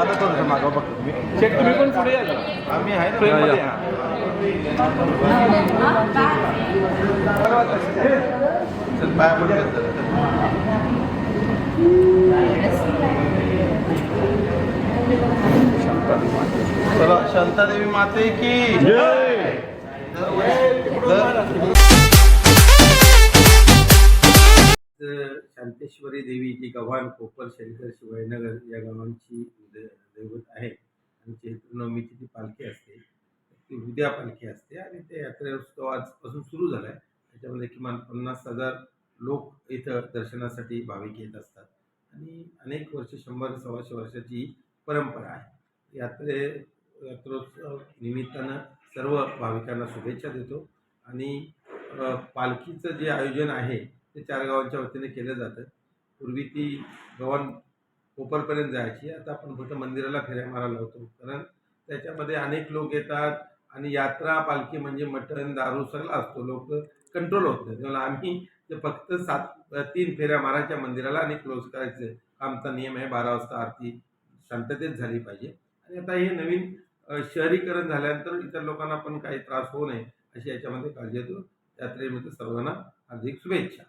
दादा थोडंसं मागं बघतो. तुम्ही शेट तुम्ही पण पुढे या जरा. आम्ही आहे Frame ना मध्ये, हा. चल, पाया शांतादेवी माते की शांतेश्वरी देवी जी गव्हाण कोपर शंकर शिवाजीनगर या गावांची दै- दैवत आहे आणि चैत्र नवमीची ती पालखी असते ती उद्या पालखी असते आणि ते यात्रोत्सव आजपासून सुरू झाला आहे त्याच्यामध्ये किमान पन्नास हजार लोक इथं दर्शनासाठी भाविक येत असतात. आणि अनेक वर्ष शंभर सव्वाशे वर्षाची परंपरा आहे. यात्रे यात्रोत्सव निमित्तानं सर्व भाविकांना शुभेच्छा देतो. आणि पालखीचं जे आयोजन आहे ते चार गावांच्या वतीने केलं जातं. पूर्वी ती गव्हाण कोपरपर्यंत जायची. आता आपण फक्त मंदिराला फेऱ्या मारायला होतो. कारण त्याच्यामध्ये अनेक लोक येतात आणि यात्रा पालखी म्हणजे मटण दारू सगळा असतो. लोक कंट्रोल होत नाही. त्यामुळे आम्ही ते फक्त सात तीन फेऱ्या मारायच्या मंदिराला आणि क्लोज करायचं. आमचा नियम आहे बारा वाजता आरती शांततेत झाली पाहिजे. आणि आता हे नवीन शहरीकरण झाल्यानंतर इतर लोकांना पण काही त्रास होऊ नये अशी याच्यामध्ये काळजी घेतो. यात्रेमध्ये सर्वांना हार्दिक शुभेच्छा.